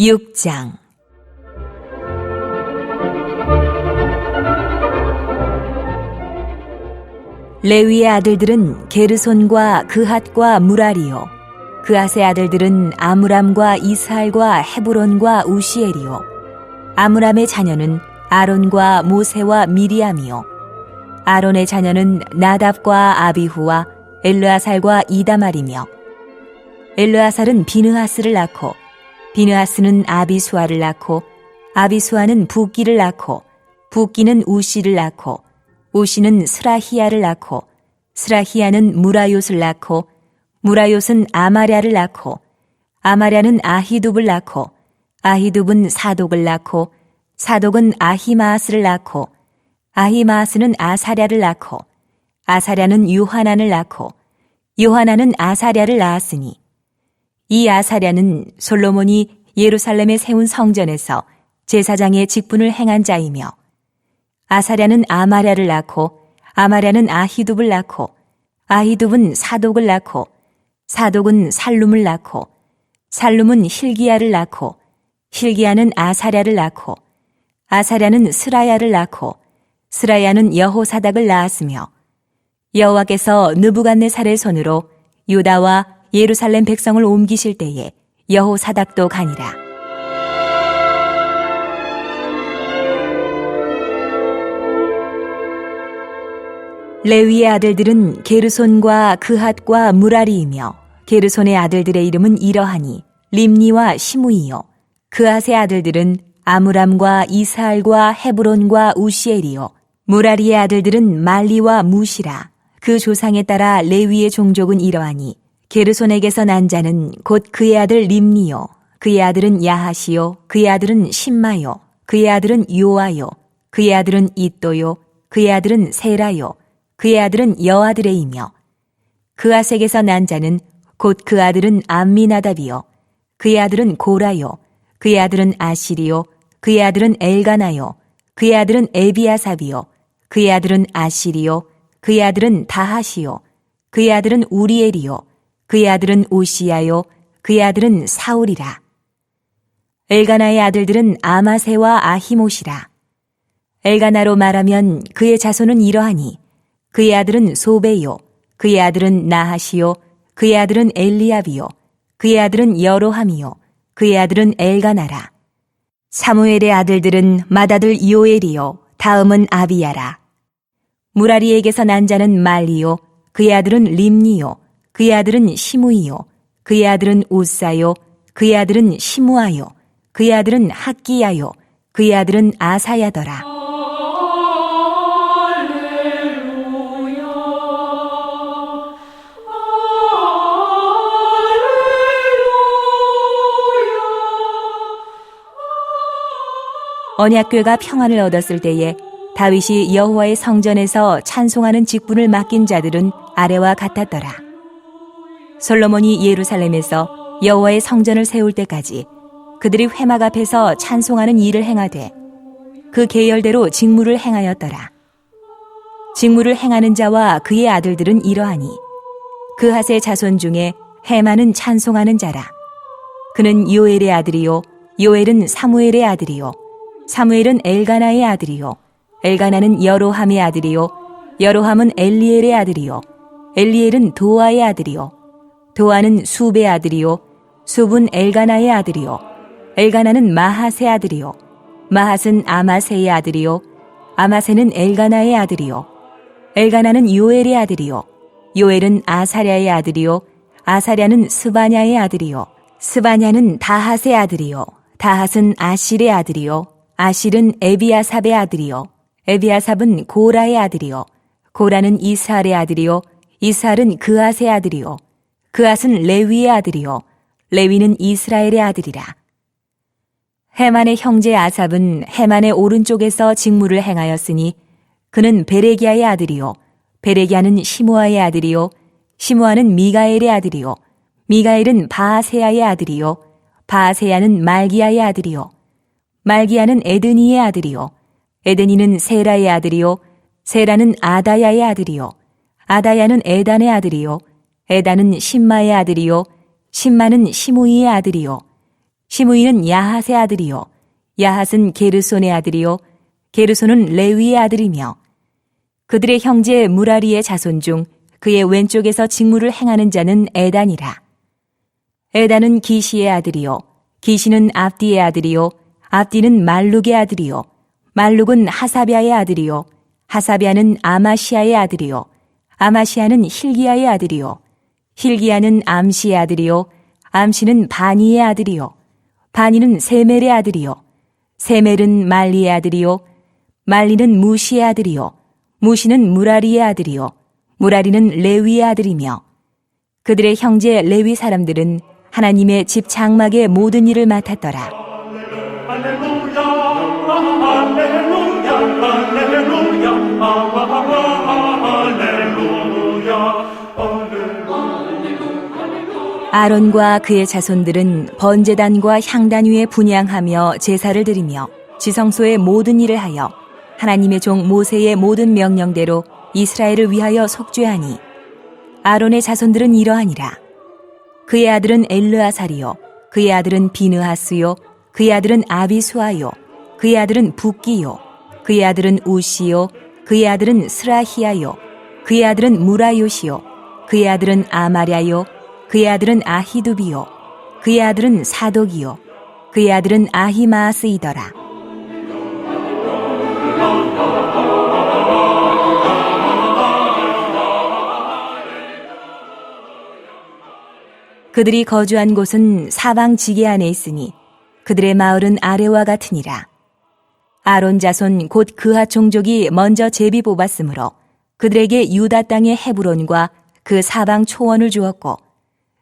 6장. 레위의 아들들은 게르손과 그핫과 무라리요. 그핫의 아들들은 아므람과 이스할과 헤브론과 우시엘이요. 아므람의 자녀는 아론과 모세와 미리암이요. 아론의 자녀는 나답과 아비후와 엘르아살과 이다말이며 엘르아살은 비느하스를 낳고 비느하스는 아비수아를 낳고 아비수아는 부기를 낳고 부기는 우시를 낳고 우시는 스라히야를 낳고 스라히야는 무라요스를 낳고 무라요스는 아마랴를 낳고 아마랴는 아히둡을 낳고 아히둡은 사독을 낳고 사독은 아히마아스를 낳고 아히마아스는 아사랴를 낳고 아사랴는 유하난을 낳고 요하나는 아사랴를 낳았으니 이 아사랴는 솔로몬이 예루살렘에 세운 성전에서 제사장의 직분을 행한 자이며 아사랴는 아마랴를 낳고 아마랴는 아히둡을 낳고 아히둡은 사독을 낳고 사독은 살룸을 낳고 살룸은 힐기야를 낳고 힐기야는 아사랴를 낳고 아사랴는 스라야를 낳고 스라야는 여호사닥을 낳았으며 여호와께서 느부갓네살의 손으로 유다와 예루살렘 백성을 옮기실 때에 여호사닥도 가니라. 레위의 아들들은 게르손과 그핫과 무라리이며 게르손의 아들들의 이름은 이러하니 림니와 시무이요. 그핫의 아들들은 아므람과 이스할과 헤브론과 우시엘이요. 무라리의 아들들은 말리와 무시라. 그 조상에 따라 레위의 종족은 이러하니 게르손에게서 난 자는 곧 그의 아들 림니요 그의 아들은 야하시요 그의 아들은 신마요 그의 아들은 요아요 그의 아들은 이또요 그의 아들은 세라요 그의 아들은 여아들의이며 그아색에서 난 자는 곧 그 아들은 암미나답이요 그의 아들은 고라요 그의 아들은 아시리요 그의 아들은 엘가나요 그의 아들은 에비아삽이요 그의 아들은 아시리요 그의 아들은 다하시요 그의 아들은 우리엘이요 그의 아들은 오시야요 그의 아들은 사울이라. 엘가나의 아들들은 아마세와 아히모시라. 엘가나로 말하면 그의 자손은 이러하니 그의 아들은 소베요 그의 아들은 나하시요 그의 아들은 엘리압이요 그의 아들은 여로함이요 그의 아들은 엘가나라. 사무엘의 아들들은 맏아들 요엘이요 다음은 아비야라. 무라리에게서 난 자는 말리요 그의 아들은 림니요 그의 아들은 시무이요. 그의 아들은 우사요. 그의 아들은 시무아요. 그의 아들은 학기야요. 그의 아들은 아사야더라. 언약궤가 평안을 얻었을 때에 다윗이 여호와의 성전에서 찬송하는 직분을 맡긴 자들은 아래와 같았더라. 솔로몬이 예루살렘에서 여호와의 성전을 세울 때까지 그들이 회막 앞에서 찬송하는 일을 행하되 그 계열대로 직무를 행하였더라. 직무를 행하는 자와 그의 아들들은 이러하니 그 하세 자손 중에 해마는 찬송하는 자라. 그는 요엘의 아들이요 요엘은 사무엘의 아들이요 사무엘은 엘가나의 아들이요 엘가나는 여로함의 아들이요 여로함은 엘리엘의 아들이요 엘리엘은 도아의 아들이요 도아는 수베의 아들이요. 수은 엘가나의 아들이요. 엘가나는 마하세 아들이요. 마핫은 아마세의 아들이요. 아마세는 엘가나의 아들이요. 엘가나는 요엘의 아들이요. 요엘은 아사랴의 아들이요. 아사랴는 스바냐의 아들이요. 스바냐는 다핫의 아들이요. 다핫은 아실의 아들이요. 아실은 에비아삽의 아들이요. 에비아삽은 고라의 아들이요. 고라는 이스할의 아들이요. 이스할은 그앗의 아들이요 그앗은 레위의 아들이요 레위는 이스라엘의 아들이라 해만의 형제 아삽은 해만의 오른쪽에서 직무를 행하였으니 그는 베레기아의 아들이요 베레기아는 시무아의 아들이요 시무아는 미가엘의 아들이요 미가엘은 바아세야의 아들이요 바아세야는 말기야의 아들이요 말기야는 에드니의 아들이요. 에드니는 세라의 아들이요. 세라는 아다야의 아들이요. 아다야는 에단의 아들이요. 에단은 신마의 아들이요. 신마는 시무이의 아들이요. 시므이는 야핫의 아들이요. 야핫은 게르손의 아들이요. 게르손은 레위의 아들이며 그들의 형제 무라리의 자손 중 그의 왼쪽에서 직무를 행하는 자는 에단이라. 에단은 기시의 아들이요. 기시는 압디의 아들이요. 압디는 말룩의 아들이요. 말룩은 하사비아의 아들이요. 하사비아는 아마시아의 아들이요. 아마시아는 힐기야의 아들이요 힐기야는 암시의 아들이요. 암시는 바니의 아들이요. 바니는 세멜의 아들이요. 세멜은 말리의 아들이요. 말리는 무시의 아들이요. 무시는 무라리의 아들이요. 무라리는 레위의 아들이며 그들의 형제 레위 사람들은 하나님의 집 장막의 모든 일을 맡았더라. 할렐루야 할렐루야 할렐루야 아론과 그의 자손들은 번제단과 향단 위에 분양하며 제사를 드리며 지성소의 모든 일을 하여 하나님의 종 모세의 모든 명령대로 이스라엘을 위하여 속죄하니 아론의 자손들은 이러하니라. 그의 아들은 엘르아살이요 그의 아들은 비느하스요 그의 아들은 아비수아요 그의 아들은 붓기요 그의 아들은 우시요 그의 아들은 스라히야요 그의 아들은 무라요시요 그의 아들은 아마랴요 그의 아들은 아히두비요. 그의 아들은 사독이요. 그의 아들은 아히마스이더라. 그들이 거주한 곳은 사방 지게 안에 있으니 그들의 마을은 아래와 같으니라. 아론 자손 곧 그하 종족이 먼저 제비 뽑았으므로 그들에게 유다 땅의 헤브론과 그 사방 초원을 주었고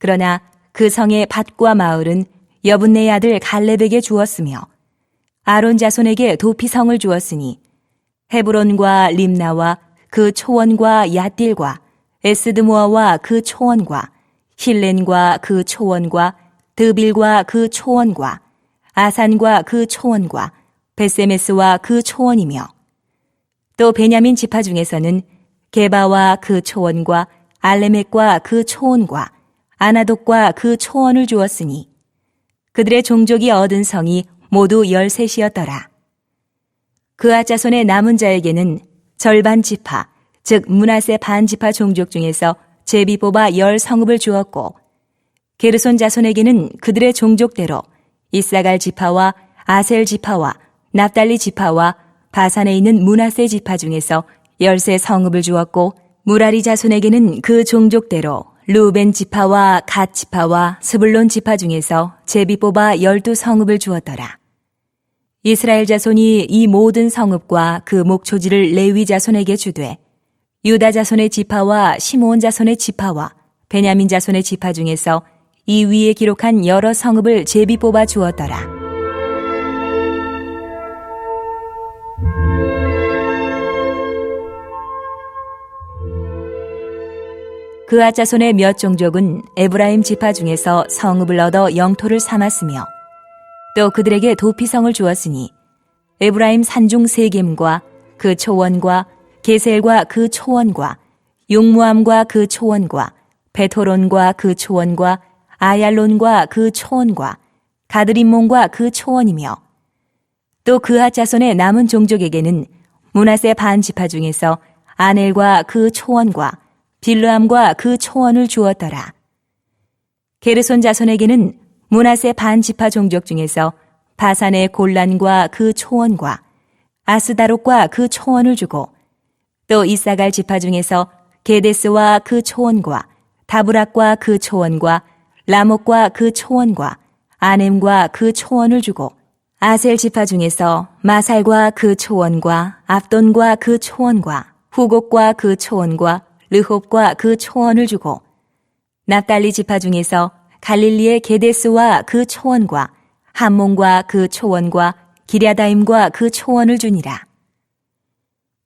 그러나 그 성의 밭과 마을은 여분네의 아들 갈렙에게 주었으며 아론 자손에게 도피성을 주었으니 헤브론과 림나와 그 초원과 야딜과 에스드모아와 그 초원과 힐렌과 그 초원과 드빌과 그 초원과 아산과 그 초원과 베세메스와 그 초원이며 또 베냐민 지파 중에서는 게바와 그 초원과 알레멕과 그 초원과 아나독과 그 초원을 주었으니 그들의 종족이 얻은 성이 모두 열셋이었더라. 그 아 자손의 남은 자에게는 절반 지파, 즉 문하세 반 지파 종족 중에서 제비 뽑아 열 성읍을 주었고 게르손 자손에게는 그들의 종족대로 이사갈 지파와 아셀 지파와 납달리 지파와 바산에 있는 문하세 지파 중에서 열세 성읍을 주었고 무라리 자손에게는 그 종족대로 루벤 지파와 갓 지파와 스불론 지파 중에서 제비 뽑아 열두 성읍을 주었더라. 이스라엘 자손이 이 모든 성읍과 그 목초지를 레위 자손에게 주되 유다 자손의 지파와 시므온 자손의 지파와 베냐민 자손의 지파 중에서 이 위에 기록한 여러 성읍을 제비 뽑아 주었더라. 그아 자손의 몇 종족은 에브라임 지파 중에서 성읍을 얻어 영토를 삼았으며 또 그들에게 도피성을 주었으니 에브라임 산중 세겜과 그 초원과 게셀과 그 초원과 용무암과 그 초원과 베토론과 그 초원과 아얄론과 그 초원과 가드림몬과 그 초원이며 또 그하 자손의 남은 종족에게는 문하세 반 지파 중에서 아넬과 그 초원과 빌르암과 그 초원을 주었더라. 게르손 자손에게는 문하세 반 지파 종족 중에서 바산의 골란과 그 초원과 아스다롯과 그 초원을 주고 또 이사갈 지파 중에서 게데스와 그 초원과 다브락과 그 초원과 라목과 그 초원과 아넴과 그 초원을 주고 아셀 지파 중에서 마살과 그 초원과 압돈과 그 초원과 후곡과 그 초원과 르홉과 그 초원을 주고 납달리 지파 중에서 갈릴리의 게데스와 그 초원과 함몬과 그 초원과 기랴다임과 그 초원을 주니라.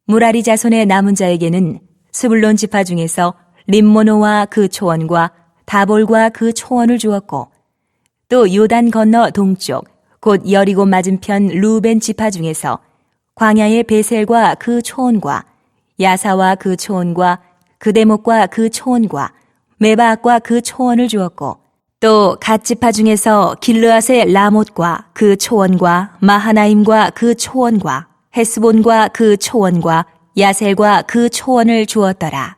무라리 자손의 남은 자에게는 스불론 지파 중에서 림모노와 그 초원과 다볼과 그 초원을 주었고 또 요단 건너 동쪽 곧 여리고 맞은편 루벤 지파 중에서 광야의 베셀과 그 초원과 야사와 그 초원과 그 대목과 그 초원과 메바악과 그 초원을 주었고 또 갓지파 중에서 길르앗의 라못과 그 초원과 마하나임과 그 초원과 헤스본과 그 초원과 야셀과 그 초원을 주었더라.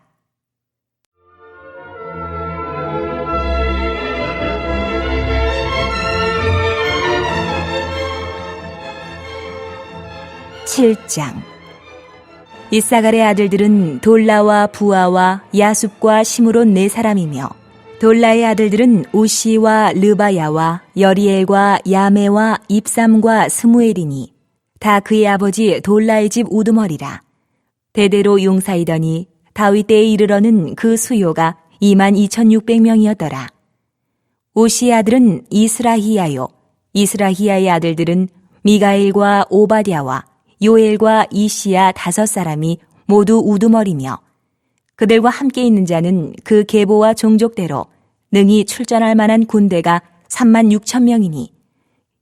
칠장 이사갈의 아들들은 돌라와 부아와 야숲과 시므론 네 사람이며 돌라의 아들들은 우시와 르바야와 여리엘과 야메와 입삼과 스무엘이니 다 그의 아버지 돌라의 집 우두머리라. 대대로 용사이더니 다윗 때에 이르러는 그 수요가 2만 2,600명이었더라. 우시의 아들은 이스라히야요. 이스라히야의 아들들은 미가엘과 오바댜와 요엘과 이시야 다섯 사람이 모두 우두머리며 그들과 함께 있는 자는 그 계보와 종족대로 능히 출전할 만한 군대가 3만 6천 명이니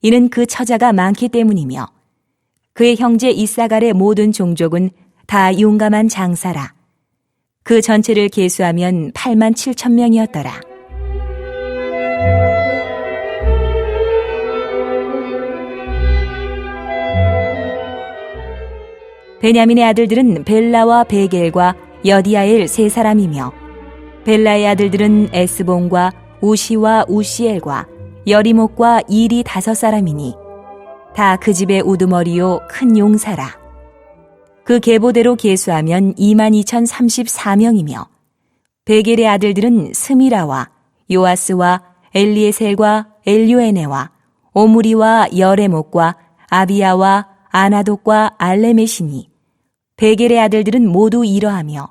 이는 그 처자가 많기 때문이며 그의 형제 이사갈의 모든 종족은 다 용감한 장사라 그 전체를 계수하면 8만 7천 명이었더라. 베냐민의 아들들은 벨라와 베겔과 여디아엘 세 사람이며 벨라의 아들들은 에스본과 우시와 우시엘과 여리목과 일이 다섯 사람이니 다 그 집의 우두머리요 큰 용사라. 그 계보대로 계수하면 22,034명이며 베겔의 아들들은 스미라와 요아스와 엘리에셀과 엘요에네와 오무리와 여레목과 아비야와 아나독과 알레메시니 베겔의 아들들은 모두 이러하며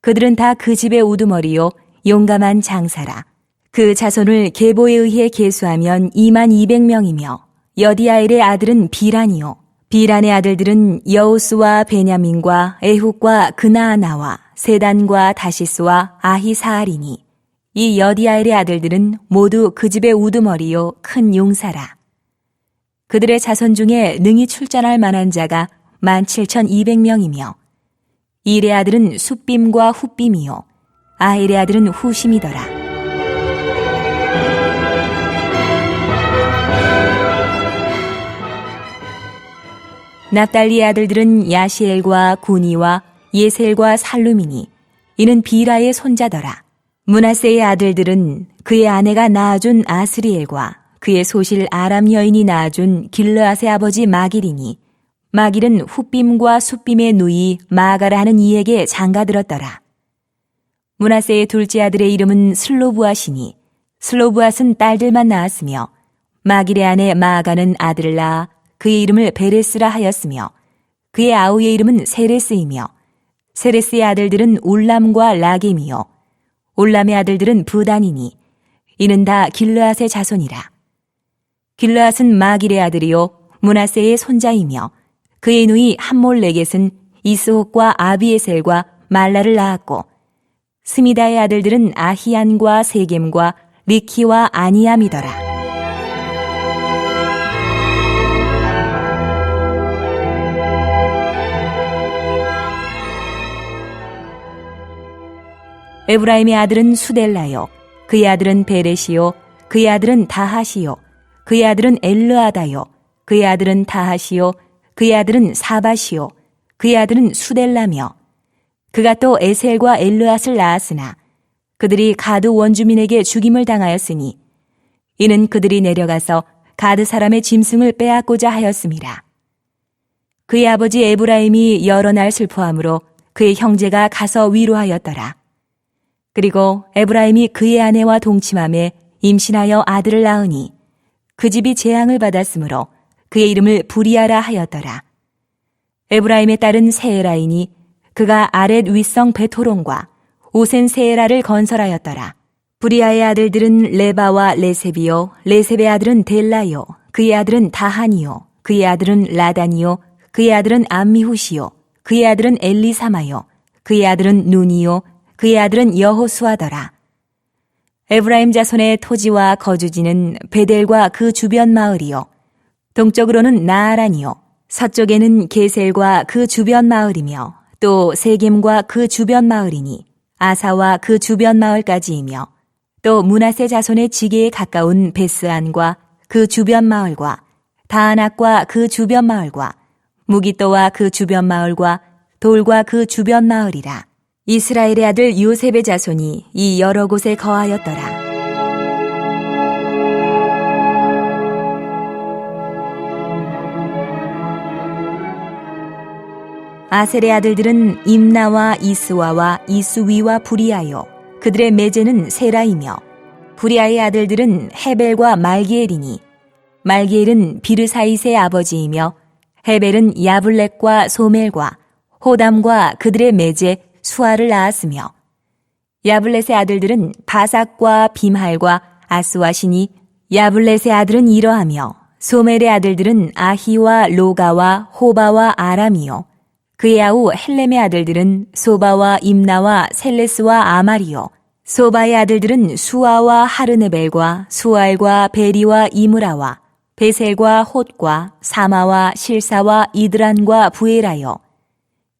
그들은 다 그 집의 우두머리요 용감한 장사라. 그 자손을 계보에 의해 계수하면 2만 200명이며 여디아엘의 아들은 비란이요. 비란의 아들들은 여우스와 베냐민과 에훗과 그나아나와 세단과 다시스와 아히사알이니 이 여디아엘의 아들들은 모두 그 집의 우두머리요 큰 용사라 그들의 자손 중에 능히 출전할 만한 자가 17,200명이며 일의 아들은 숫빔과 훗빔이요 아헬의 아들은 후심이더라. 납달리의 아들들은 야시엘과 구니와 예셀과 살루미니 이는 비라의 손자더라. 문하세의 아들들은 그의 아내가 낳아준 아스리엘과 그의 소실 아람 여인이 낳아준 길르앗의 아버지 마길이니 마길은 훗빔과 숫빔의 누이 마가라 하는 이에게 장가들었더라. 문하세의 둘째 아들의 이름은 슬로브앗이니 슬로브앗은 딸들만 낳았으며 마길의 아내 마가는 아들을 낳아 그의 이름을 베레스라 하였으며 그의 아우의 이름은 세레스이며 세레스의 아들들은 울람과 라겜이요 울람의 아들들은 부단이니 이는 다 길르앗의 자손이라. 길르앗은 마길의 아들이요 문하세의 손자이며 그의 누이 함몰레겟은 이스옥과 아비에셀과 말라를 낳았고 스미다의 아들들은 아히안과 세겜과 리키와 아니암이더라. 에브라임의 아들은 수델라요 그의 아들은 베레시요 그의 아들은 다하시요 그의 아들은 엘르아다요 그의 아들은 다하시요 그의 아들은 사바시요 그의 아들은 수델라며 그가 또 에셀과 엘르앗을 낳았으나 그들이 가드 원주민에게 죽임을 당하였으니 이는 그들이 내려가서 가드 사람의 짐승을 빼앗고자 하였습니다. 그의 아버지 에브라임이 여러 날 슬퍼함으로 그의 형제가 가서 위로하였더라. 그리고 에브라임이 그의 아내와 동침함에 임신하여 아들을 낳으니 그 집이 재앙을 받았으므로 그의 이름을 부리아라 하였더라. 에브라임의 딸은 세에라이니 그가 아렛 윗성 베토론과 오센 세에라를 건설하였더라. 부리아의 아들들은 레바와 레세비요, 레셉의 아들은 델라요, 그의 아들은 다하니요, 그의 아들은 라다니요, 그의 아들은 암미후시요, 그의 아들은 엘리사마요, 그의 아들은 누니요, 그의 아들은 여호수아더라. 에브라임 자손의 토지와 거주지는 베델과 그 주변 마을이요. 동쪽으로는 나아란이요. 서쪽에는 게셀과 그 주변 마을이며 또 세겜과 그 주변 마을이니 아사와 그 주변 마을까지이며 또 문하세 자손의 지게에 가까운 베스안과 그 주변 마을과 다안악과 그 주변 마을과 무기또와 그 주변 마을과 돌과 그 주변 마을이라. 이스라엘의 아들 요셉의 자손이 이 여러 곳에 거하였더라. 아셀의 아들들은 임나와 이스와와 이스위와 부리아요. 그들의 매제는 세라이며 부리아의 아들들은 헤벨과 말기엘이니 말기엘은 비르사이스의 아버지이며 헤벨은 야블렉과 소멜과 호담과 그들의 매제 수아를 낳았으며 야블렛의 아들들은 바삭과 빔할과 아스와시니 야블렛의 아들은 이러하며 소멜의 아들들은 아히와 로가와 호바와 아람이요. 그의 아우 헬렘의 아들들은 소바와 임나와 셀레스와 아마리요. 소바의 아들들은 수아와 하르네벨과 수알과 베리와 이무라와 베셀과 홑과 사마와 실사와 이드란과 부에라요